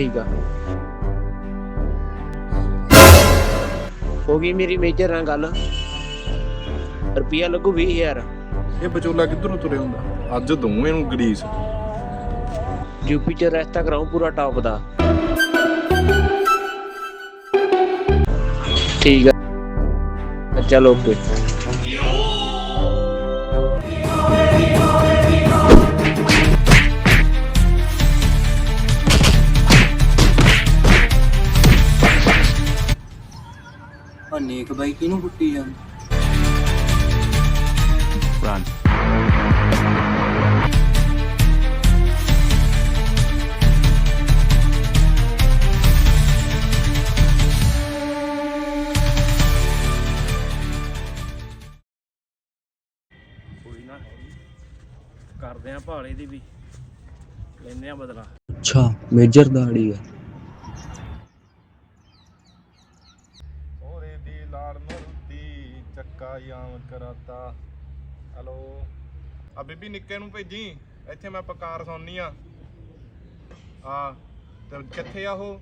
ਠੀਕ ਆ। ਹੋ ਗਈ ਮੇਰੀ ਮੇਜਰ ਨਾਲ ਗੱਲ। ਰੁਪਿਆ ਲੱਗੂ 20000 ਇਹ ਵਿਚੋਲਾ ਕਿੱਧਰੋਂ ਤੁਰੇ ਹੁੰਦਾ? ਅੱਜ ਦਊ ਇਹਨੂੰ ਗਰੀਸ। ਯੂਪੀ ਚ ਰਸਤਾ ਕਰਾਉ ਪੂਰਾ ਟੌਪ ਦਾ। ਠੀਕ ਆ। ਚਲੋ ਓਕੇ ਨੇਕ ਬਾਈ ਕਿਹਨੂੰ ਕੁੱਟੀ ਜਾਂਦਾ। ਕੋਈ ਨਾ ਕਰਦੇ ਆ ਭਾਲੇ ਦੀ ਵੀ ਲੈਂਦੇ ਆ ਬਦਲਾ। ਅੱਛਾ ਮੇਜਰ ਦਾੜੀ ਆ। ਕਰਾਤਾ ਹਲੋ। ਆ ਬੀਬੀ ਨਿੱਕੇ ਨੂੰ ਭੇਜੀ। ਇੱਥੇ ਮੈਂ ਪਕਾਰ ਸੌਣੀ ਆ ਆ ਤੇ ਕਿੱਥੇ ਆ ਉਹ?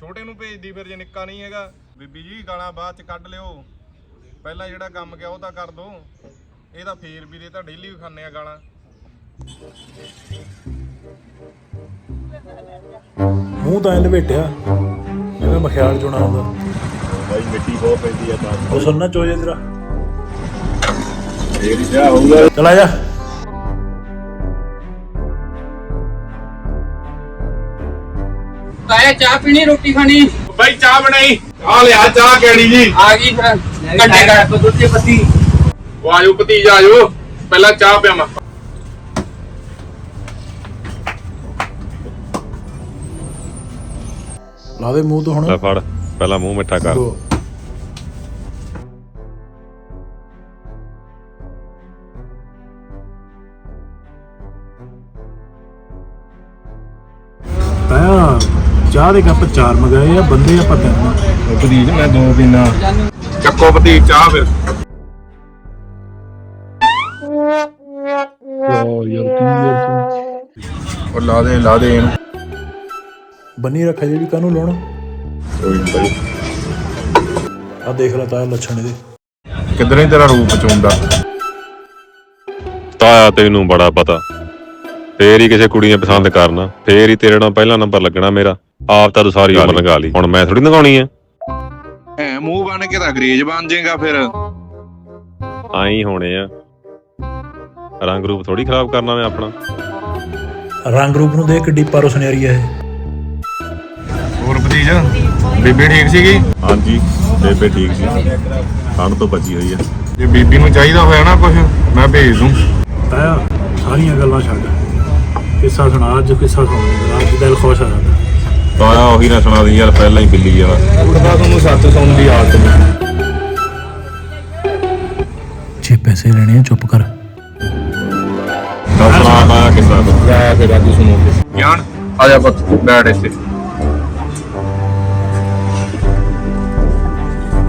ਛੋਟੇ ਨੂੰ ਭੇਜਦੀ ਫਿਰ ਜੇ ਨਿੱਕਾ ਨਹੀਂ ਹੈਗਾ। ਬੀਬੀ ਜੀ ਗਾਲਾਂ ਬਾਅਦ ਚ ਕੱਢ ਲਿਓ। ਪਹਿਲਾਂ ਜਿਹੜਾ ਕੰਮ ਗਿਆ ਉਹ ਤਾਂ ਕਰ ਦੋ। ਇਹ ਤਾਂ ਫੇਰ ਵੀ ਦੇ ਤਾਂ ਡੇਲੀ ਖਾਂਦੇ ਆ ਗਾਲਾਂ। ਮੂੰਹ ਤਾਂ ਇਹ ਲਪੇਟਿਆ ਜਿਵੇਂ ਮਖਿਆਲ ਚੋਣਾ ਹੁੰਦਾ ਭਾਈ ਮਿੱਟੀ ਬਹੁਤ ਪੈਂਦੀ ਆ ਤਾਂ। ਉਹ ਸੁਣਨਾ ਚੋਜੇ ਤੇਰਾ। ਚਲ ਜਾ। ਤਾਇਆ ਚਾਹ ਪੀਣੀ ਰੋਟੀ ਖਾਣੀ? ਭਾਈ ਚਾਹ ਬਣਾਈ। ਆ ਲਿਆ ਚਾਹ ਕਿਹੜੀ ਜੀ। ਆ ਗਈ ਫਿਰ। ਘੰਟੇ ਦਾ ਦੁੱਧ ਪੱਤੀ। ਉਹ ਆਜੋ ਭਤੀਜਾ ਆਜੋ। ਪਹਿਲਾਂ ਚਾਹ ਪਿਆਵਾਂ। ਲਾ ਦੇ ਮੂੰਹ ਤੋਂ ਲੈ ਹੁਣ ਫੜ ਪਹਿਲਾਂ ਮੂੰਹ ਮਿੱਠਾ ਕਰ। ਦੋ। ਚਾਹ ਦੇ ਕੱਪ ਚਾਰ ਮਗਾਏ ਆ ਬੰਦੇ ਆਪਾਂ ਤਿੰਨ ਭਤੀਜ ਮੈਂ ਦੋ ਪੀਣਾ ਚੱਕੋ ਭਤੀਜ ਚਾਹ ਫਿਰ। ਉਹ ਲਾ ਦੇ ਲਾ ਦੇ ਇਹਨੂੰ। ਬੰਨੀ ਰੱਖਿਆ ਜੀ ਵੀ ਕਾਹਨੂੰ ਲਾਉਣਾ? ਕੋਈ ਨੀ ਭਾਈ ਆ ਦੇਖ ਲੈ ਤਾਇਆ ਲੱਛਣ ਇਹਦੇ। ਕਿਧਰੇ ਤੇਰਾ ਰੂਪ ਚੁੰਦਾ? ਤਾਇਆ ਤੈਨੂੰ ਬੜਾ ਪਤਾ। ਫੇਰ ਹੀ ਕਿਸੇ ਕੁੜੀ ਨੇ ਪਸੰਦ ਕਰਨਾ। ਫੇਰ ਹੀ ਤੇਰੇ ਨਾਲ ਪਹਿਲਾ ਨੰਬਰ ਲੱਗਣਾ ਮੇਰਾ। ਆਪ ਤਾਂ ਤੂੰ ਸਾਰੀ ਉਮਰ ਲੰਘਾ ਲਈ। ਹੁਣ ਮੈਂ ਥੋੜੀ ਲੰਘਾਉਣੀ ਆ। ਐ ਮੂੰਹ ਬਣ ਕੇ ਤਾਂ ਅੰਗਰੇਜ਼ ਬਣ ਜਾਏਗਾ ਫਿਰ। ਆਈ ਹੋਣੇ ਆ। ਰੰਗ ਰੂਪ ਥੋੜੀ ਖਰਾਬ ਕਰਨਾ ਮੈਂ ਆਪਣਾ। ਰੰਗ ਰੂਪ ਨੂੰ ਦੇਖ ਕਿੱਡੀ ਪਾਰੋ ਸੁਨਿਆਰੀ ਇਹ। ਹੋਰ ਭਤੀਜ ਬੀਬੀ ਠੀਕ ਸੀਗੀ? ਹਾਂਜੀ ਬੇਬੇ ਠੀਕ ਸੀ। ਠੰਡ ਤੋਂ ਬਚੀ ਹੋਈ ਆ। ਜੇ ਬੀਬੀ ਨੂੰ ਚਾਹੀਦਾ ਹੋਇਆ ਨਾ ਕੁਝ ਮੈਂ ਭੇਜ ਦੂੰ। ਸਾਰੀਆਂ ਗੱਲਾਂ ਛੱਡ। ਕਿੱਸਾ ਸੁਣਾ ਅੱਜ ਕਿੱਸਾ ਸੁਣਾ ਅੱਜ ਦਿਲ ਖੁਸ਼ ਆ ਜਾਂਦਾ। ਤਾਇਆ ਉਹੀ ਨਾ ਸੁਣਾ ਦੀ ਯਾਰ ਪਹਿਲਾਂ ਹੀ ਬਿੱਲੀ ਵਾਲਾ ਉੱਠਦਾ ਤੁਹਾਨੂੰ ਸੱਚ ਸੁਣਨ ਦੀ ਆਦਤ ਨਹੀਂ ਜੇ ਪੈਸੇ ਲੈਣੇ ਆ ਚੁੱਪ ਕਰ। ਤਾਂ ਸੁਣਾ ਤਾਇਆ ਕਿੱਸਾ ਤੂੰ। ਲੈ ਫਿਰ ਅੱਜ ਸੁਣੋ। ਗਿਆਨ ਆ ਜਾ ਪੁੱਤ ਬੈਠ ਇੱਥੇ।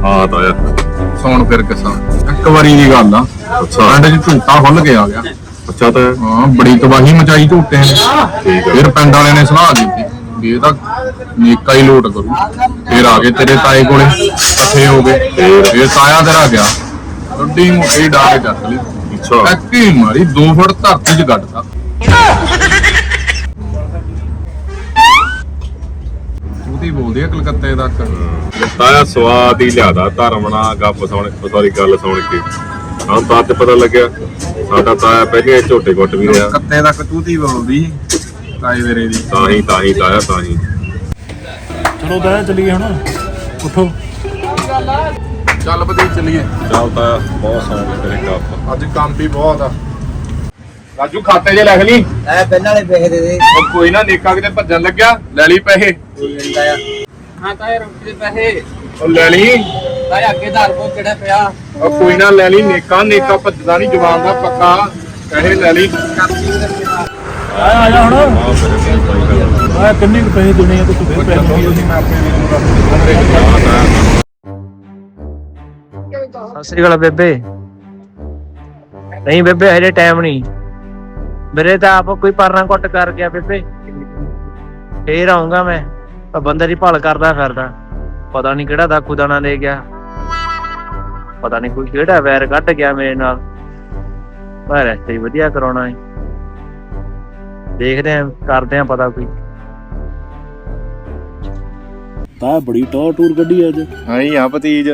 ਆ ਤਾਇਆ ਸੁਣ ਫਿਰ ਕਿਸਾਂ। ਇੱਕ ਵਾਰੀ ਦੀ ਗੱਲ ਆ। ਪਿੰਡ 'ਚ ਝੂਟਾ ਖੁੱਲ ਕੇ ਆ ਗਿਆ। ਅੱਛਾ ਤਾਂ ਹਾਂ ਬੜੀ ਤਬਾਹੀ ਮਚਾਈ ਝੂਟੇ ਨੇ। ਫਿਰ ਪਿੰਡ ਵਾਲਿਆਂ ਨੇ ਸਲਾਹ ਦਿੱਤੀ। ਵੀ ਇਹ ਤਾਂ ਨੇਕਾ ਹੀ ਲੋਟ ਕਰੂ। ਫਿਰ ਆ ਗਏ ਤੇਰੇ ਤਾਏ ਕੋਲੇ ਇਕੱਠੇ ਹੋ ਗਏ। ਫਿਰ ਤਾਇਆ ਤੇਰਾ ਗਿਆ। ਅੱਡੀ ਮੋਟੀ ਡਾਹ ਕੇ ਚੱਕ ਲਈ। ਅੱਛਾ। ਐਕੀ ਮਾਰੀ 2 ਫੁੱਟ ਧਰਤੀ 'ਚ ਗੱਡਦਾ ਉਹਦੀ ਬੋਲਦੀ ਆ ਕਲਕੱਤੇ ਤੱਕ। ਤਾਇਆ ਸਵਾਦ ਹੀ ਲਿਆਦਾ ਧਰਮਣਾ ਗੱਪ ਸੁਣ ਸਾਰੀ ਗੱਲ ਸੁਣ ਕੇ। ਹਾਂ ਤਾਂ ਤੇ ਪਤਾ ਲੱਗਿਆ ਸਾਡਾ ਤਾਇਆ ਪਹਿਲੇ ਝੋਟੇ ਗੁੱਟ ਵੀ ਰਿਹਾ। ਕਲਕੱਤੇ ਤੱਕ ਤੂਤੀ ਬੋਲਦੀ। ਤਾਏ ਮੇਰੇ ਦੀ। ਤਾਂ ਹੀ ਤਾਂ ਹੀ ਤਾਇਆ ਤਾਂ ਹੀ ਚਲੋ ਤਾਇਆ ਚੱਲੀਏ ਹੁਣ। ਉੱਠੋ। ਚੱਲ ਬਦੇ ਚੱਲੀਏ। ਚੱਲ ਤਾਇਆ ਬਹੁਤ ਸੌਂਗ ਤੇਰੇ ਗੱਪ ਅੱਜ ਕੰਮ ਵੀ ਬਹੁਤ ਆ। ਰਾਜੂ ਖਾਤੇ 'ਚ ਲਿਖ ਲਈ। ਤਾਇਆ ਪਹਿਲਾਂ ਵਾਲੇ ਪੈਸੇ ਦੇ ਦੇ। ਉਹ ਕੋਈ ਨਾ ਨੇਕਾ ਕਿਤੇ ਭੱਜਣ ਲੱਗਿਆ। ਲੈ ਲਈ ਪੈਸੇ। ਤਾਇਆ। ਹਾਂ ਤਾਇਆ ਰੋਟੀ ਦੇ ਪੈਸੇ। ਉਹ ਲੈ ਲਈ। ਤਾਇਆ ਅੱਗੇ ਧਾਰ ਕੋ ਕਿਹੜਾ ਪਿਆ? ਉਹ ਕੋਈ ਨਾ ਲੈ ਲਈ। ਨੇਕਾ ਨੇਕਾ ਭੱਜਦਾ ਨਹੀਂ ਜਵਾਨ ਦਾ ਪੱਕਾ। ਪੈਸੇ ਲੈ ਲਈ। ਆਇਆ ਆ ਹੁਣ। ਆਇਆ, ਕਿੰਨੇ ਕੁ ਪੈਸੇ ਦੇਣੇ ਆ ਤੂੰ ਫਿਰ ਪੈਸੇ? ਮੰਗੀ ਮੈਂ ਆਪਣੇ ਵੀਰ ਨੂੰ ਸਤਿ ਸ੍ਰੀ ਅਕਾਲ ਬੇਬੇ। ਨਹੀਂ ਬੇਬੇ, ਹਜੇ ਟਾਈਮ ਨਹੀਂ। ਮੇਰੇ ਤਾਂ ਆਪ ਕੋਈ ਪਰਨਾ ਕੁੱਟ ਕਰ ਗਿਆ ਬੇਬੇ। ਫੇਰ ਆਉਂਗਾ ਮੈਂ। ਆ ਬੰਦੇ ਦੀ ਭਾਲ ਕਰਦਾ ਫਿਰਦਾ। ਪਤਾ ਨਹੀਂ ਕਿਹੜਾ ਦਾ ਦਾਣਾ ਲੈ ਗਿਆ। ਪਤਾ ਨਹੀਂ ਕੋਈ ਕਿਹੜਾ ਵੈਰ ਕੱਢ ਗਿਆ ਮੇਰੇ ਨਾਲ। ਮੈਂ ਰਸਤੇ ਵਧੀਆ ਕਰਾਉਣਾ ਹੈ ਦੇਖਦੇ ਆਂ ਕਰਦੇ ਆਂ ਪਤਾ ਕੋਈ। ਤਾਂ ਬੜੀ ਟੌਰ ਟੂਰ ਕੱਢੀ ਅੱਜ। ਹਾਂ ਹੀ ਆ ਭਤੀਜ।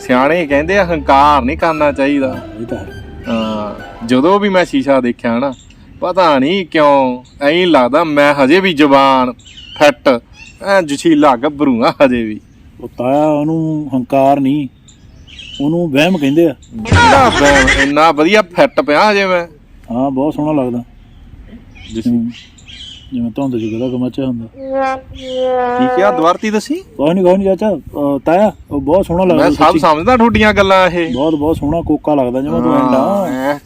ਸਿਆਣੇ ਕਹਿੰਦੇ ਆ ਹੰਕਾਰ ਨਹੀਂ ਕਰਨਾ ਚਾਹੀਦਾ। ਇਹ ਤਾਂ ਹੈ। ਹਾਂ ਜਦੋਂ ਵੀ ਮੈਂ ਸ਼ੀਸ਼ਾ ਦੇਖਿਆ ਨਾ ਪਤਾ ਨਹੀਂ ਕਿਉਂ ਐਂ ਲੱਗਦਾ ਮੈਂ ਹਜੇ ਵੀ ਜਵਾਨ ਫਿੱਟ ਐ ਜਛੀਲਾ ਗੱਭਰੂ ਆ ਹਜੇ ਵੀ। ਉਹ ਤਾਇਆ ਉਹਨੂੰ ਹੰਕਾਰ ਨਹੀਂ ਉਹਨੂੰ ਵਹਿਮ ਕਹਿੰਦੇ ਆ। ਵਹਿਮ, ਇੰਨਾ ਵਧੀਆ ਫਿੱਟ ਪਿਆ ਹਜੇ ਮੈਂ। ਹਾਂ ਬਹੁਤ ਸੋਹਣਾ ਲੱਗਦਾ। ਜਿਵੇਂ ਜਿਵੇਂ ਧੁੰਦ ਚ ਗਦਾ ਕਮਚਾ ਹੁੰਦਾ। ਠੀਕ ਆ ਦੁਆਰਤੀ ਦੱਸੀ? ਕੋਈ ਨਹੀਂ ਕੋਈ ਨਹੀਂ ਚਾਚਾ ਅਹ ਤਾਇਆ ਉਹ ਬਹੁਤ ਸੋਹਣਾ ਮੈਂ ਲੱਗਦਾ ਸਭ ਸੱਚੀ। ਸਮਝਦਾ ਤੁਹਾਡੀਆਂ ਗੱਲਾਂ ਇਹ। ਬਹੁਤ ਬਹੁਤ ਸੋਹਣਾ ਕੋਕਾ ਲੱਗਦਾ ਜਿਵੇਂ ਤੂੰ ਐਂਡਾ ਹਾਂ,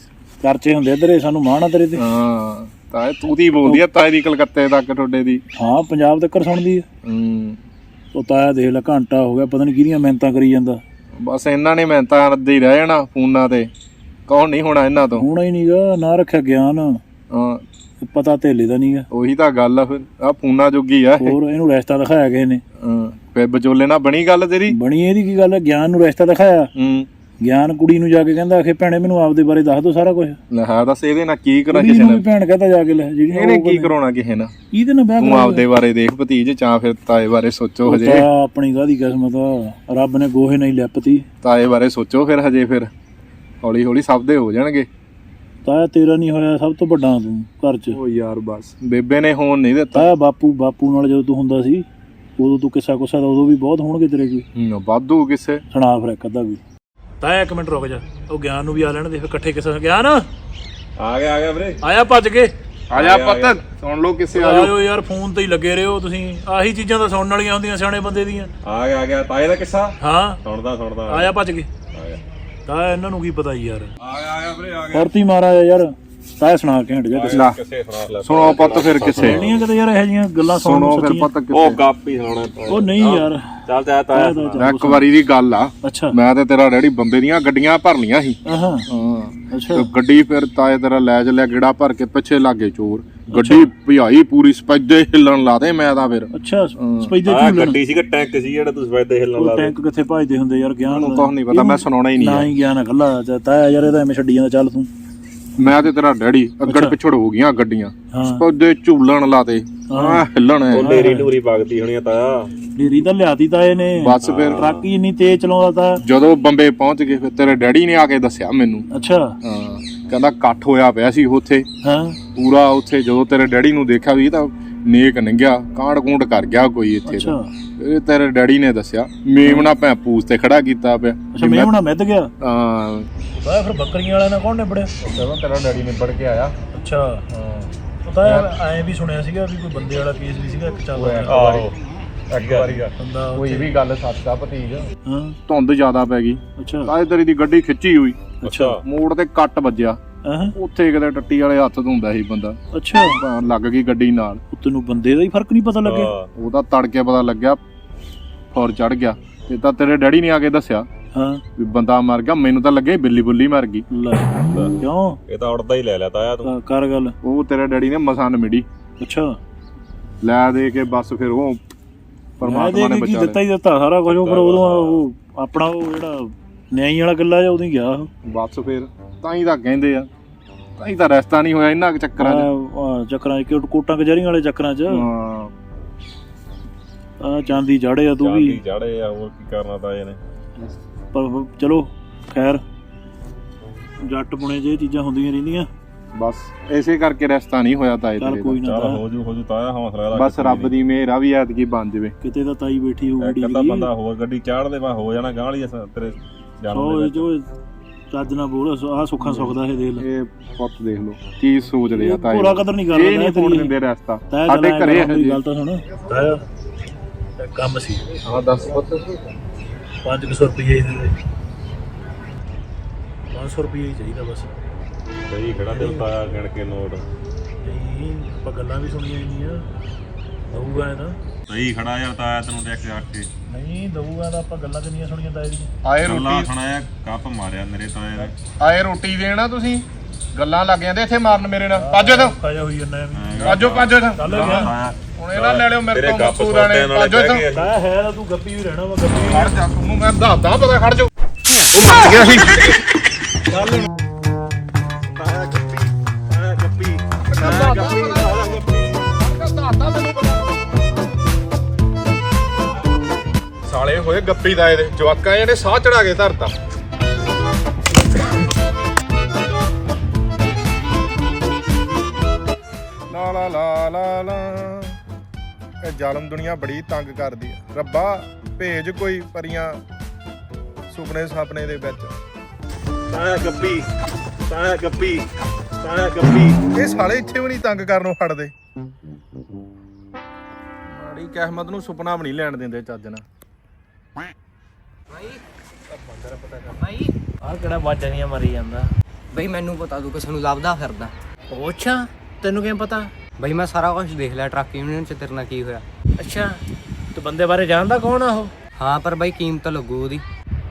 ਚਰਚੇ ਹੁੰਦੇ ਇਧਰੇ ਸਾਨੂੰ ਮਾਣ ਆ ਤੇਰੇ ਤੇ। ਹਾਂ ਤਾਂ ਇਹ ਤੂੰ ਦੀ ਬੋਲਦੀ ਆ ਤਾਏ ਦੀ ਕਲਕੱਤੇ ਤੱਕ ਤੁਹਾਡੇ ਦੀ। ਹਾਂ ਪੰਜਾਬ ਤੱਕ ਸੁਣਦੀ ਆ। ਹੂੰ। ਉਹ ਤਾਇਆ ਦੇਖ ਲੈ ਘੰਟਾ ਹੋ ਗਿਆ ਪਤਾ ਨਹੀਂ ਕਿਹਦੀਆਂ ਮਿਹਨਤਾਂ ਕਰੀ ਜਾਂਦਾ। ਬਸ ਇਹਨਾਂ ਨੇ ਮਿਹਨਤਾਂ ਕਰਦੇ ਹੀ ਰਹਿ ਜਾਣਾ ਫੋਨਾਂ ਤੇ। ਕੌਣ ਨਹੀਂ ਹੋਣਾ ਇਹਨਾਂ ਤੋਂ। ਹੋਣਾ ਹੀ ਨਹੀਂਗਾ ਨਾ ਰੱਖਿਆ ਗਿਆਨ। ਹਾਂ ਪਤਾ ਧੇਲੇ ਦਾ ਨਹੀਂਗਾ ਉਹੀ ਤਾਂ ਗੱਲ ਆ ਫਿਰ ਆ ਫੋਨਾਂ ਜੋਗੀ ਆ। ਇਹ ਹੋਰ ਇਹਨੂੰ ਰਸਤਾ ਦਿਖਾਇਆ ਕਿਸੇ ਨੇ। ਹਾਂ ਫਿਰ ਵਿਚੋਲੇ ਨਾਲ ਬਣੀ ਗੱਲ ਤੇਰੀ? ਬਣੀ ਇਹਦੀ ਕੀ ਗੱਲ ਹੈ ਗਿਆਨ ਨੂੰ ਰਸਤਾ ਦਿਖਾਇਆ। ਹੂੰ। ਗਿਆਨ ਕੁੜੀ ਨੂੰ ਜਾ ਕੇ ਕਹਿੰਦਾ ਆਖੇ ਭੈਣੇ ਮੈਨੂੰ ਆਪਦੇ ਬਾਰੇ ਦੱਸ ਦੋ ਸਾਰਾ ਕੁਝ ਲੈ ਹਾਂ ਦੱਸ ਇਹਦੇ ਨਾਲ ਕੀ ਕਰਾਂ ਕੁੜੀ ਕਿਸੇ ਨੂੰ ਵੀ ਭੈਣ ਕਹਤਾ ਜਾ ਕੇ ਲੈ ਜਿਹੜੀ ਇਹਨੇ ਕੀ ਕਰਾਉਣਾ ਕਿਸੇ ਨਾਲ? ਇਹਦੇ ਨਾਲ ਵਿਆਹ ਤੂੰ ਆਪਦੇ ਬਾਰੇ ਦੇਖ ਭਤੀਜ ਚਾਹ ਫਿਰ ਤਾਏ ਬਾਰੇ ਸੋਚੋ ਹਜੇ। ਤਾਂ ਆਪਣੀ ਗਾਦੀ ਕਿਸਮਤ ਆ? ਰੱਬ ਨੇ ਗੋਹੇ ਨਹੀਂ ਲਿਪਤੀ ਤਾਏ ਬਾਰੇ ਸੋਚੋ ਫਿਰ ਹਜੇ ਫਿਰ। ਹੌਲੀ ਹੌਲੀ ਸਭ ਦੇ ਹੋ ਜਾਣਗੇ। ਤਾਇਆ ਤੇਰਾ ਨਹੀਂ ਹੋਇਆ ਸਭ ਤੋਂ ਵੱਡਾ ਤੂੰ ਘਰ 'ਚ। ਓ ਯਾਰ ਬਸ ਬੇਬੇ ਨੇ ਹੋਣ ਨਹੀਂ ਦਿੱਤਾ। ਤਾਇਆ ਬਾਪੂ ਬਾਪੂ ਨਾਲ ਜਦੋਂ ਤੂੰ ਹੁੰਦਾ ਸੀ ਉਦੋਂ ਤੂੰ ਕਿੱਸਾ ਕੁੱਸਾ ਦਾ ਉਦੋਂ ਵੀ ਬਹੁਤ ਹੋਣਗੇ ਤੇਰੇ ਕੋਈ ਹੂੰ, ਵਾਧੂ ਕਿਸੇ। ਸੁਣਾ ਫਿਰ ਇੱਕ ਅੱਧਾ ਵੀ। ਤਾਇਆ ਇੱਕ ਮਿੰਟ ਰੁਕ ਜਾ ਉਹ ਗਿਆਨ ਨੂੰ ਵੀ ਆ ਲੈਣ ਦੇ ਫਿਰ ਇਕੱਠੇ ਕਿੱਸਾ ਗਿਆਨ! ਆ ਗਿਆ ਆ ਗਿਆ ਵੀਰੇ। ਆਇਆ ਭੱਜ ਕੇ? ਆ ਜਾ ਪੁੱਤ ਸੁਣ ਲਓ ਕਿਸੇ ਆ ਜਾਓ। ਆਇਓ ਯਾਰ ਫੋਨ ਤੇ ਹੀ ਲੱਗੇ ਰਹੋ ਤੁਸੀਂ। ਆਹੀ ਚੀਜ਼ਾਂ ਤਾਂ ਸੁਣਨ ਵਾਲੀਆਂ ਹੁੰਦੀਆਂ ਸਿਆਣੇ ਬੰਦੇ ਦੀਆਂ। ਆ ਗਿਆ ਆ ਗਿਆ ਤਾਏ ਦਾ ਕਿੱਸਾ? ਹਾਂ। ਸੁਣਦਾ ਸੁਣਦਾ। ਆਇਆ ਭੱਜ ਕੇ? ਤਾਂ ਇਹਨਾਂ ਨੂੰ ਕੀ ਪਤਾ ਯਾਰ? ਆ ਗਿਆ ਆ ਗਿਆ। ਵੀਰੇ ਆ ਫਰਤੀ ਮਾਰਾ ਯਾਰ ਤਾਇਆ ਸੁਣਾ ਕੇ ਹਟ ਜਾ ਕਿਸੇ ਗਿਆ ਸੁਣੋ ਪੁੱਤ ਫਿਰ ਕਿਸੇ। ਨਹੀਂ ਕਿਤੇ ਯਾਰ ਇਹੋ ਜੀਆਂ ਗੱਲਾਂ ਸੁਣਨ ਸੁਣੋ ਨੂੰ ਫਿਰ ਸੱਚੀਆਂ? ਪੁੱਤ ਕਿਸੇ। ਗੱਪ ਹੀ ਸੁਣਾ ਉਹ ਨਹੀਂ ਯਾਰ। ਚੱਲ ਜਾ ਦਾ ਚੱਲ ਇੱਕ ਵਾਰੀ ਦੀ ਗੱਲ ਆ। ਅੱਛਾ। ਮੈਂ ਤੇ ਤੇਰਾ ਡੈਡੀ ਬੰਦੇ ਦੀਆਂ ਗੱਡੀਆਂ ਭਰਨੀਆਂ ਸੀ। ਆਹਾਂ। ਹਾਂ। ਅੱਛਾ। ਗੱਡੀ ਫਿਰ ਤਾਏ ਤੇਰਾ ਲੈ ਚੱਲਿਆ ਗੇੜਾ ਭਰ ਕੇ ਪਿੱਛੇ ਲੱਗੇ ਚੋਰ। ਗੱਡੀ ਭਜਾਈ ਪੂਰੀ ਸਪੈਦੇ ਹਿੱਲਣ ਲਾਦੇ ਮੈਂ ਤਾਂ ਫਿਰ। ਅੱਛਾ ਸਪੈਦੇ ਝੂਲਣ ਗੱਡੀ ਸੀਗਾ ਟੈਂਕ ਸੀ ਜਿਹੜਾ ਤੂੰ ਸਵੇਦੇ ਹਿੱਲਣ ਉਹ ਟੈਂਕ ਕਿੱਥੇ ਭਜਦੇ ਹੁੰਦੇ ਯਾਰ ਗਿਆਨ ਮੈਨੂੰ ਕੁਛ ਨਹੀਂ ਪਤਾ ਮੈਂ ਸੁਣਾਉਣਾ ਹੀ ਨਹੀਂ ਨਾ ਹੈ। ਗਿਆਨ ਇਕੱਲਾ ਤਾਇਆ ਯਾਰ ਇਹਦਾ ਐਵੇਂ ਛੱਡੀ ਜਾਂਦਾ ਚੱਲ ਤੂੰ। ਮੈਂ ਤੇ ਤੇਰਾ ਡੈਡੀ ਅੱਗੜ ਪਿਛੜ ਹੋ ਗਈਆਂ ਗੱਡੀਆਂ। ਹਾਂ। ਸਪੈਦੇ ਝੂਲਣ ਲਾਤੇ ਆ ਹਿੱਲਣ ਐ। ਡੇਰੀ ਡੂਰੀ ਵਗਦੀ ਹੋਣੀ ਆ ਤਾਇਆ ਡੇਰੀ ਤਾਂ ਲਿਆਤੀ ਤਾਏ ਨੇ ਬਸ ਫਿਰ। ਟਰੱਕ ਹੀ ਇੰਨੀ ਤੇਜ਼ ਚਲਾਉਂਦਾ ਤਾਂ। ਜਦੋਂ ਬੰਬੇ ਪਹੁੰਚ ਗਏ ਫਿਰ ਤੇਰੇ ਡੈਡੀ ਨੇ ਆ ਕੇ ਦੱਸਿਆ ਮੈਨੂੰ। ਅੱਛਾ। ਹਾਂ। ਕਹਿੰਦਾ ਇਕੱਠ ਹੋਇਆ ਪਿਆ ਸੀ ਉੱਥੇ। ਹਾਂ। ਪੂਰਾ ਉੱਥੇ ਜਦੋਂ ਤੇਰੇ ਡੈਡੀ ਨੂੰ ਦੇਖਿਆ ਵੀ ਤਾਂ ਨੇਕ ਨੰਗਿਆ ਕਾਂਡ ਕੂੰਡ ਕਰ ਗਿਆ ਕੋਈ ਇੱਥੇ ਅੱਛਾ ਤਾਂ। ਇਹ ਤੇਰੇ ਡੈਡੀ ਨੇ ਦੱਸਿਆ ਮੇਮਣਾ ਭੈ ਪੂਸ ਤੇ ਖੜਾ ਕੀਤਾ ਪਿਆ। ਅੱਛਾ ਮੇਮਣਾ ਮਿੱਧ ਗਿਆ? ਹਾਂ। ਤਾਇਆ ਫਿਰ ਬੱਕਰੀਆਂ ਵਾਲਿਆਂ ਨਾਲ ਕੌਣ ਨਿਬੜਿਆ? ਜਦੋਂ ਤੇਰਾ ਡੈਡੀ ਨਿਬੜ ਕੇ ਆਇਆ। ਅੱਛਾ ਪਤਾ ਯਾਰ ਐ ਵੀ ਸੁਣਿਆ ਸੀਗਾ ਵੀ ਕੋਈ ਬੰਦੇ ਵਾਲਾ ਕੇਸ ਵੀ ਸੀਗਾ ਇੱਕ ਚੱਲਦਾ ਪਿਆ। ਆਹੋ ਇੱਕ ਵਾਰੀ ਬੰਦਾ ਕੋਈ ਵੀ ਗੱਲ ਸੱਚ ਆ ਭਤੀਜ। ਹਾਂ। ਧੁੰਦ ਜ਼ਿਆਦਾ ਪੈ ਗਈ। ਅੱਛਾ। ਤਾਏ ਤੇਰੀ ਦੀ ਗੱਡੀ ਖਿੱਚੀ ਹੋਈ। ਅੱਛਾ। ਮੋੜ ਤੇ ਕੱਟ ਵੱਜਿਆ। ਹਾਂ। ਉੱਥੇ ਕਿਤੇ ਟੱਟੀ ਵਾਲੇ ਹੱਥ ਧੁੰਦਾ ਸੀ ਬੰਦਾ। ਅੱਛਾ। ਭਾਂ ਲੱਗ ਗਈ ਗੱਡੀ ਨਾਲ। ਉਹ ਤੈਨੂੰ ਬੰਦੇ ਦਾ ਹੀ ਫ਼ਰਕ ਨਹੀਂ ਪਤਾ ਲੱਗਿਆ? ਉਹਦਾ ਤੜਕੇ ਪਤਾ ਲੱਗਿਆ ਫੌਰ ਚੜ ਗਿਆ। ਤੇ ਤਾਂ ਤੇਰੇ ਡੈਡੀ ਨੇ ਆ ਕੇ ਦੱਸਿਆ ਹਾਂ। ਵੀ ਬੰਦਾ ਮਰ ਗਿਆ ਮੈਨੂੰ ਤਾਂ ਲੱਗੇ ਬਿੱਲੀ ਬੁੱਲੀ ਮਰ ਗਈ। ਲੈ ਕਿਉਂ? ਇਹ ਤਾਂ ਉੜਦਾ ਹੀ ਲੈ ਲਿਆ ਤਾਇਆ ਤੂੰ। ਕਰ- ਗੱਲ। ਉਹ ਤੇਰੇ ਡੈਡੀ ਨੇ ਮਸਾਂ ਨਮਿੜੀ ਅੱਛਾ। ਲੈ ਦੇ ਕੇ ਬਸ ਫਿਰ ਉਹ ਪਰਮਾਤਮਾ ਨੇ ਬਚਾ ਦਿੱਤਾ ਹੀ ਦਿੱਤਾ ਸਾਰਾ ਕੁਝ ਪਰ ਉਦੋਂ ਉਹ ਆਪਣਾ ਉਹ ਜਿਹੜਾ ਨਿਆਈ ਵਾਲਾ ਗੱਲਾ ਜਾਂ ਉਦੋਂ ਹੀ ਗਿਆ ਬਸ ਫਿਰ ਤਾਂ ਹੀ ਤਾਂ ਕਹਿੰਦੇ ਆ। ਤਾਂ ਹੀ ਤਾਂ ਰਸਤਾ ਨਹੀਂ ਹੋਇਆ ਇਹਨਾਂ ਚੱਕਰਾਂ 'ਚ। ਆਹ, ਚੱਕਰਾਂ 'ਚ ਕੋਟ- ਕੋਟਾਂ ਕਚਹਿਰੀਆਂ ਵਾਲੇ ਚੱਕਰਾਂ 'ਚ। ਹਾਂ। ਆ ਚਾਂਦੀ ਚਾੜੇ ਆ ਤੂੰ ਚਾਂਦੀ ਵੀ ਚਾੜੇ ਆ ਹੋਰ ਕੀ ਕਰਨਾ ਤਾਏ ਨੇ ਪਰ ਚਲੋ ਖੈਰ। ਜੱਟ ਪੁਣੇ ਜੇ ਚੀਜ਼ਾਂ ਹੁੰਦੀਆਂ ਰਹਿੰਦੀਆਂ। ਬਸ ਐਸੇ ਕਰਕੇ ਰਸਤਾ ਨਹੀਂ ਹੋਇਆ ਤਾਏ ਚੱਲ ਕੋਈ ਨਾ ਚੱਲ ਤਾਇਆ, ਹੋ ਜੂ ਹੋ ਜੂ ਤਾਇਆ ਹੌਸਲਾ ਰੱਖ ਬਸ ਰੱਬ ਦੀ ਮਿਹਰ ਆ ਵੀ ਐਤਕੀ ਬਣ ਜਾਵੇ। ਕਿਤੇ ਤਾਂ ਤਾਈ ਬੈਠੀ ਹੋਊ ਇੱਕ ਅੱਧਾ ਡੀਗਰੀ। ਬੰਦਾ ਹੋਰ ਗੱਡੀ ਚਾੜ ਦੇ ਵਾ ਹੋ ਜਾਣਾ ਗਾਂਹਲੀ ਤੇਰੇ ਜਾਣ ਉਹ ਜੋ ਚੱਜ ਨਾ ਬੋਲ ਆ ਸੁੱਖਾਂ ਸੁੱਖਦਾ ਇਹ ਦੇਖ ਲੈ। ਇਹ ਪੁੱਤ ਦੇਖ ਲਓ ਕੀ ਸੋਚਦੇ ਆ ਤਾਏ ਪੂਰਾ ਕਦਰ ਨਹੀਂ ਇਹ ਕਰਦਾ ਨਹੀਂ ਹੋਣ ਦਿੰਦੇ ਰਸਤਾ ਸਾਡੇ ਘਰੇ ਹਜੇ। ਗੱਲ ਤਾਂ ਸੁਣ। ਤਾਇਆ ਇਹ ਕੰਮ ਸੀ। ਹਾਂ ਦੱਸ ਪੁੱਤ। 500 ਰੁਪਏ ਦੇ 500 ਰੁਪਏ ਹੀ ਚਾਹੀਦਾ ਬਸ। ਸਹੀ ਖੜਾ ਤੇ ਤਾਇਆ ਗਿਣ ਕੇ ਨੋਟ। ਨਹੀਂ ਆਪਾਂ ਗੱਲਾਂ ਵੀ ਸੁਣੀਆਂ ਇੰਨੀਆਂ ਦਊਗਾ ਇਹ ਤਾਂ। ਸਹੀ ਖੜਾ ਯਾਰ ਤਾਇਆ ਤੈਨੂੰ ਦੇਖ ਕੇ ਆ ਕੇ। ਨਹੀਂ ਦਊਗਾ ਤਾਂ ਆਪਾਂ ਗੱਲਾਂ ਕਿੰਨੀਆਂ ਸੁਣੀਆਂ ਤਾਏ ਦੀਆਂ। ਆਏ ਗੱਲਾਂ ਰੋਟੀ ਸੁਣਾਇਆ ਕੱਪ ਮਾਰਿਆ ਮੇਰੇ ਤਾਇਆ ਨੇ। ਆਏ ਰੋਟੀ ਦੇਣਾ ਤੁਸੀਂ? ਗੱਲਾਂ ਲੱਗ ਜਾਂਦੇ ਇੱਥੇ ਮਾਰਨ ਮੇਰੇ ਨਾਲ। ਪਾਜੋ ਤਾਂ ਖਾਇਆ ਹੋਈ ਜੰਨਾ ਵੀ ਪਾਜੋ ਪਾਜੋ ਤਾਂ ਚੱਲ ਗਿਆ ਹੁਣ ਇਹਨਾਂ ਲੈ ਲਿਓ ਮੇਰੇ ਤੋਂ ਮਸੂਰਾਂ ਨੇ ਭਾਜੋ ਇੱਥੋਂ। ਤਾਇਆ ਹੈ ਤਾਂ ਤੂੰ ਗੱਪੀ ਵੀ ਰਹਿਣਾ ਵਾ ਗੱਪੀ ਖੜ ਜਾ ਤੁਹਾਨੂੰ ਮੈਂ ਦੱਸਦਾ ਪਤਾ ਖੜ ਜਾ ਉਹ ਮਰ ਗਿਆ ਸੀ ਚੱਲ। ਤਾਇਆ ਗੱਪੀ ਤਾਇਆ ਗੱਪੀ ਤਾਇਆ ਗੱਪੀ ਤਾਇਆ ਗੱਪੀ ਹੋਏ ਗੱਪੀ ਦਾ ਇਹਦੇ ਜਵਾਕਾਂ ਇਹਨੇ ਸਾਹ ਚੜਾ ਕੇ ਧਰਤਾ। ਲਾ ਲਾ ਲਾ ਲਾ ਲਾ। ਇਹ ਜ਼ਾਲਮ ਦੁਨੀਆ ਬੜੀ ਤੰਗ ਕਰਦੀ ਆ। ਰੱਬਾ ਭੇਜ ਕੋਈ ਪਰੀਆਂ ਸੁਪਨੇ ਸੁਪਨੇ ਦੇ ਵਿੱਚ। ਤਾਇਆ ਗੱਪੀ ਤਾਇਆ ਗੱਪੀ ਤਾਇਆ ਗੱਪੀ। ਇਹ ਸਾਲੇ ਇੱਥੇ ਵੀ ਨਹੀਂ ਤੰਗ ਕਰਨੋਂ ਹਟਦੇ। ਮਾੜੀ ਕਿਸਮਤ ਨੂੰ ਸੁਪਨਾ ਵੀ ਨਹੀਂ ਲੈਣ ਦਿੰਦੇ ਚੱਜ ਨਾਲ। ਆਹ ਕਿਹੜਾ ਬਾਜਾਂ ਮਰੀ ਜਾਂਦਾ। ਬਈ ਮੈਨੂੰ ਪਤਾ ਤੂੰ ਕਿਸ ਨੂੰ ਲੱਭਦਾ ਫਿਰਦਾ। ਉਹ ਅੱਛਾ ਤੈਨੂੰ ਕਿਵੇਂ ਪਤਾ? ਬਈ ਮੈਂ ਸਾਰਾ ਕੁਝ ਦੇਖ ਲਿਆ ਟਰੱਕ ਯੂਨੀਅਨ ਚ ਤੇਰੇ ਨਾਲ ਕੀ ਹੋਇਆ। ਅੱਛਾ ਤੂੰ ਬੰਦੇ ਬਾਰੇ ਜਾਣਦਾ ਕੌਣ ਆ ਉਹ? ਹਾਂ ਪਰ ਬਈ ਕੀਮਤ ਲੱਗੂ ਉਹਦੀ।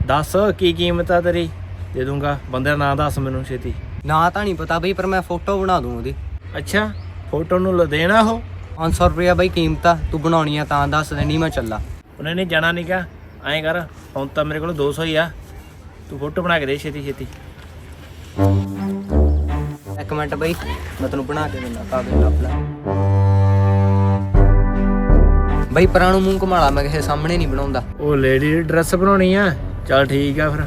ਦੱਸ ਕੀ ਕੀਮਤ ਆ ਤੇਰੀ? ਦੇ ਦੂੰਗਾ ਬੰਦੇ ਦਾ ਨਾਂ ਦੱਸ ਮੈਨੂੰ ਛੇਤੀ। ਨਾ ਤਾਂ ਨਹੀਂ ਪਤਾ ਬਈ ਪਰ ਮੈਂ ਫੋਟੋ ਬਣਾ ਦੂੰ ਉਹਦੀ। ਅੱਛਾ ਫੋਟੋ ਨੂੰ ਲ ਦੇਣਾ ਉਹ? 500 ਰੁਪਇਆ ਬਈ ਕੀਮਤ ਆ ਤੂੰ ਬਣਾਉਣੀ ਆ ਤਾਂ ਦੱਸ ਦੇਣੀ ਮੈਂ ਚੱਲਾ। ਉਹਨੇ ਨਹੀਂ ਜਾਣਾ ਨਹੀਂ ਕਿਹਾ ਐਂ ਕਰ ਹੁਣ ਤਾਂ ਮੇਰੇ ਕੋਲ 200 ਹੀ ਆ। ਤੂੰ ਫੋਟੋ ਬਣਾ ਕੇ ਦੇ ਛੇਤੀ ਛੇਤੀ। ਇੱਕ ਮਿੰਟ ਬਈ ਮੈਂ ਤੈਨੂੰ ਬਣਾ ਕੇ ਦਿੰਦਾ ਤਾਂ ਦੇ ਲੱਭ ਲੈ ਬਈ ਪਰਾਂ ਨੂੰ ਮੂੰਹ ਘੁਮਾਲਾ ਮੈਂ ਕਿਸੇ ਸਾਹਮਣੇ ਨਹੀਂ ਬਣਾਉਂਦਾ। ਉਹ ਲੇਡੀ ਡਰੈਸ ਬਣਾਉਣੀ ਆ। ਚੱਲ ਠੀਕ ਆ ਫਿਰ।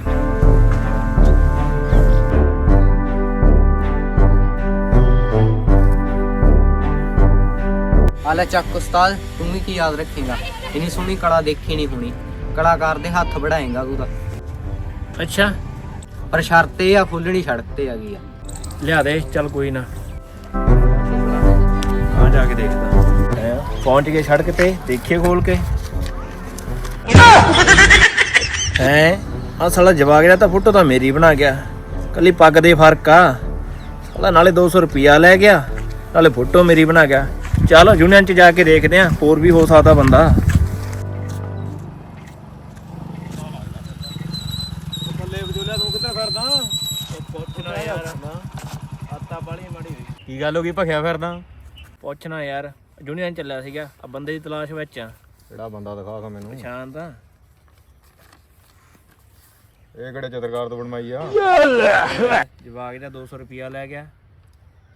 ਆਲੇ ਚੱਕ ਉਸਤਾਦ ਤੂੰ ਵੀ ਕੀ ਯਾਦ ਰੱਖੇਗਾ। ਇਨੀ ਸੋਹਣੀ ਕਲਾ ਦੇਖੀ ਨਹੀਂ ਹੋਣੀ। ਕਲਾਕਾਰ ਦੇ ਹੱਥ ਵੜਾਏਗਾ ਤੂੰ ਤਾਂ। ਅੱਛਾ। ਪਰ ਸ਼ਰਤ ਇਹ ਆ ਖੁੱਲਣੀ ਸੜਕ ਤੇ ਆ ਗਈ ਆ। ਲਿਆ ਦੇ ਚੱਲ ਕੋਈ ਨਾ। ਆ ਜਾ ਕੇ ਦੇਖਦਾ। ਹੈਂ, ਪਹੁੰਚ ਗਏ ਸੜਕ ਤੇ ਦੇਖੀਏ ਖੋਲ ਕੇ। ਹੈ? ਆ ਸਾਲਾ ਜਵਾਗ ਦਾ ਤਾਂ ਫੋਟੋ ਤਾਂ ਮੇਰੀ ਬਣਾ ਗਿਆ। ਕੱਲੀ ਪੱਗ ਦੇ ਫ਼ਰਕ ਆ। ਉਹਦਾ ਨਾਲੇ 200 ਰੁਪਿਆ ਲੈ ਗਿਆ ਨਾਲੇ ਫੋਟੋ ਮੇਰੀ ਬਣਾ ਗਿਆ। ਚਲ ਯੂਨੀਅਨ ਚ ਜਾ ਕੇ ਦੇਖਦੇ ਆ ਹੋਰ ਵੀ ਹੋ ਸਕਦਾ ਬੰਦਾ। ਪੁੱਛਣਾ ਯਾਰ। ਆਤਾ ਬਾਲੀ ਮਾੜੀ ਹੋਈ। ਕੀ ਗੱਲ ਹੋ ਗਈ ਭਖਿਆ ਫਿਰਦਾ ਪੁੱਛਣਾ ਯਾਰ ਯੂਨੀਅਨ ਚੱਲਿਆ ਸੀਗਾ ਆ ਬੰਦੇ ਦੀ ਤਲਾਸ਼ ਵਿੱਚ। ਆ ਕਿਹੜਾ ਬੰਦਾ ਦਿਖਾ ਤਾ ਮੈਨੂੰ? ਪਛਾਣ ਤਾਂ। ਇਹ ਕਿਹੜੇ ਚਿੱਤਰਕਾਰ ਤੋਂ ਬਣਵਾਈ ਆ? ਜਵਾਗ ਦਾ 200 ਰੁਪਿਆ ਲੈ ਗਿਆ।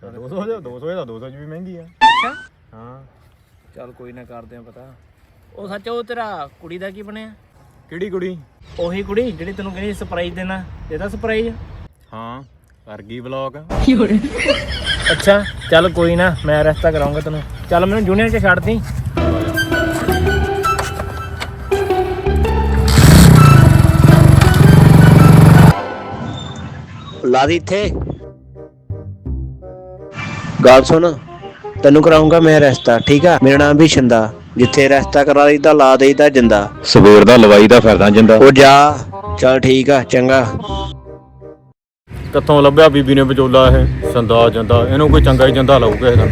200 ਦਾ 200 ਦਾ 200 ਚ ਵੀ ਮਹਿੰਗੀ ਆ। ਅੱਛਾ। ਹਾਂ। ਚੱਲ ਕੋਈ ਨਾ ਕਰਦੇ ਆ ਪਤਾ। ਉਹ ਸੱਚ ਉਹ ਤੇਰਾ ਕੁੜੀ ਦਾ ਕੀ ਬਣਿਆ? ਕਿਹੜੀ ਕੁੜੀ? ਉਹੀ ਕੁੜੀ ਜਿਹੜੀ ਤੈਨੂੰ ਕਹਿੰਦੀ ਸਰਪ੍ਰਾਈਜ਼ ਦੇਣਾ। ਦੇਦਾ ਸਰਪ੍ਰਾਈਜ਼ ਹਾਂ ਕਰ ਗਈ ਬਲੌਗ ਅੱਛਾ ਚੱਲ ਕੋਈ ਨਾ ਮੈਂ ਰਸਤਾ ਕਰਾਉਂਗਾ ਤੈਨੂੰ। ਚੱਲ ਮੈਨੂੰ ਜੂਨੀਅਰ 'ਚ ਛੱਡ ਦੀ ਲਾ ਦੀ ਇੱਥੇ। ਗੱਲ ਸੁਣ ਤੈਨੂੰ ਕਰਾਉਂਗਾ ਮੈਂ ਰਸਤਾ ਠੀਕ ਆ? ਮੇਰਾ ਨਾਮ ਵੀ ਛਿੰਦਾ ਜਿੱਥੇ ਰਸਤਾ ਕਰਾ ਲਈਦਾ ਲਾ ਦੇਈਦਾ ਜਿੰਦਾ। ਸਵੇਰ ਦਾ ਲਵਾਈ ਦਾ ਫਿਰਦਾ ਜਿੰਦਾ। ਉਹ ਜਾ। ਚੱਲ ਠੀਕ ਆ ਚੰਗਾ। ਕਿੱਥੋਂ ਲੱਭਿਆ ਬੀਬੀ ਨੇ ਵਿਚੋਲਾ ਇਹ? ਸੰਦਾ ਜਾਂਦਾ, ਇਹਨੂੰ ਕੋਈ ਚੰਗਾ ਹੀ ਜਾਂਦਾ ਲਾਊਗਾ ਇਹਦਾ।